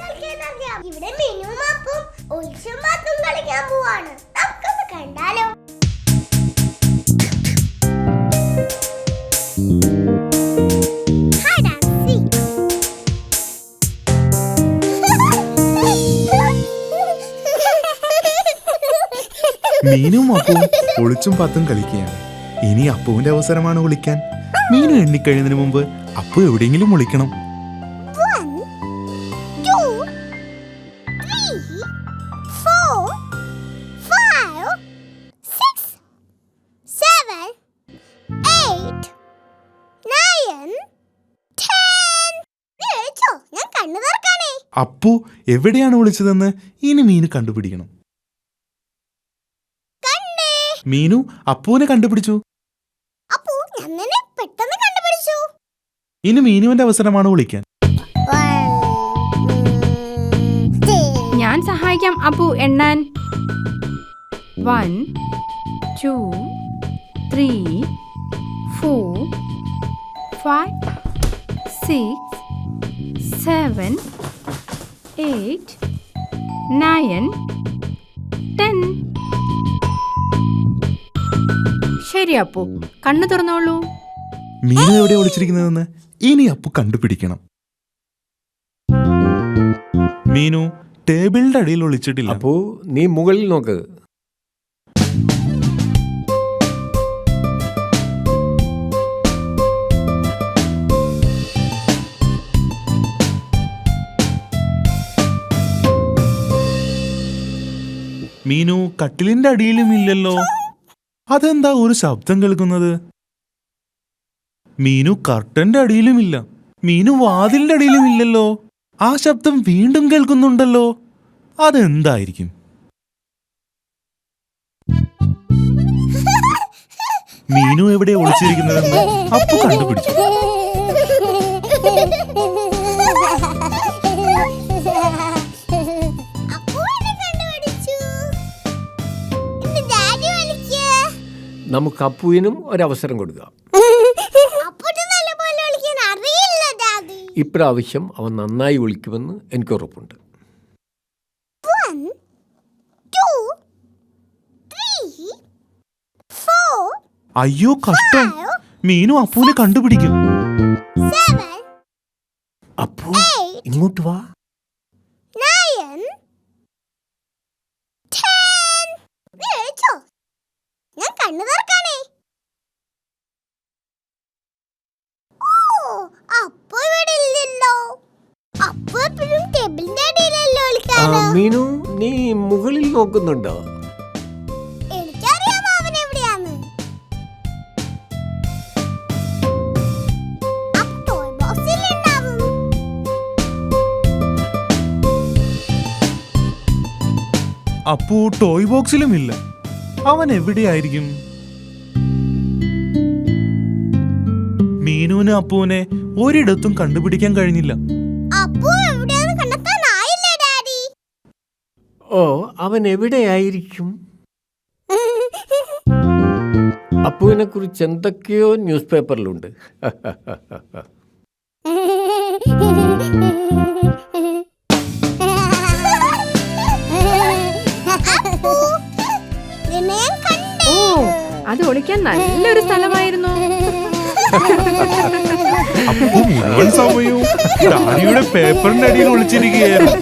കളിക്കാൻ ഇവിടെ കളിക്കാൻ പോവാണ്. നമുക്കൊന്ന് കണ്ടാലോ? മീനും അപ്പവും ഒളിച്ചും പത്തും കളിക്കുകയാണ്. ഇനി അപ്പുവിന്റെ അവസരമാണ് വിളിക്കാൻ മീനു എണ്ണിക്കഴിയുന്നതിന് മുമ്പ് അപ്പു എവിടെയെങ്കിലും വിളിക്കണം three, four, five, six, seven, eight, nine, ten. വിളിച്ചോ ഞാൻ കണ്ണു തുറക്കാനേ അപ്പു എവിടെയാണ് വിളിച്ചതെന്ന് ഇനി മീനു കണ്ടുപിടിക്കണം. കണ്ടേ. മീനു അപ്പുവിനെ കണ്ടുപിടിച്ചു. അപ്പോ ഞാൻ നിന്നെ പെട്ടെന്ന് കണ്ടുപിടിച്ചു. ഇനി മീനുവിന്റെ അവസരമാണ് ഒളിക്കാൻ സഹായിക്കാം അപ്പു എണ്ണാൻ. One two three four five six seven eight nine ten. ശരി അപ്പു. കണ്ണു തുറന്നോളൂ. മീനു എവിടെ ഒളിച്ചിരിക്കുന്നതെന്ന് ഇനി അപ്പു കണ്ടുപിടിക്കണം. മീനു ടേബിളിന്റെ അടിയിൽ ഒളിച്ചിട്ടില്ല. അപ്പോ നീ മുകളിൽ നോക്ക്. മീനു കട്ടിലിന്റെ അടിയിലും ഇല്ലല്ലോ. അതെന്താ ഒരു ശബ്ദം കേൾക്കുന്നത്? മീനു കർട്ടന്റെ അടിയിലുമില്ല മീനു വാതിലിന്റെ അടിയിലും ഇല്ലല്ലോ. ആ ശബ്ദം വീണ്ടും കേൾക്കുന്നുണ്ടല്ലോ. അതെന്തായിരിക്കും? മീനു എവിടെ ഒളിച്ചിരിക്കുന്നതെന്ന് അപ്പു കണ്ടുപിടിച്ചു. നമുക്ക് അപ്പുവിനും ഒരവസരം കൊടുക്കാം. ഇപ്രാവശ്യം അവൻ നന്നായി വിളിക്കുമെന്ന് എനിക്ക് ഉറപ്പുണ്ട്. One, two, three, four, അയ്യോ കഷ്ടം. മീനു അപ്പൂനെ കണ്ടുപിടിക്കും. അപ്പൂ അപ്പു ഇങ്ങോട്ട് വാ. nine, ten. വിളിച്ചോ? ഞാൻ കണ്ണു തുറക്കാനേ ഓ അപ്പു ഇവിടെ ഇല്ലല്ലോ അപ്പു എപ്പോഴും ടേബിളിന്റെ അടിയിലല്ലോ ആ, മീനു നീ മുകളിൽ നോക്കുന്നുണ്ടോ? എനിക്കറിയാം അവൻ എവിടെയാന്ന്. ആ ടോയ് ബോക്സിൽ ഉണ്ടാവും അപ്പു ടോയ് ബോക്സിലും ഇല്ല. അവൻ എവിടെയായിരിക്കും? മീനുവിന് അപ്പുവിനെ ഒരിടത്തും കണ്ടുപിടിക്കാൻ കഴിഞ്ഞില്ല. ഓ അവൻ എവിടെയായിരിക്കും? അപ്പുവിനെ കുറിച്ച് എന്തൊക്കെയോ ന്യൂസ് പേപ്പറിലുണ്ട് ഞാൻ കണ്ടേ. ഓ അത് ഒളിക്കാൻ നല്ലൊരു സ്ഥലമായിരുന്നു. അപ്പു മുഴുവൻ സമയവും പേപ്പറിന്റെ അടിയിൽ ഒളിച്ചിരിക്കുകയായിരുന്നു.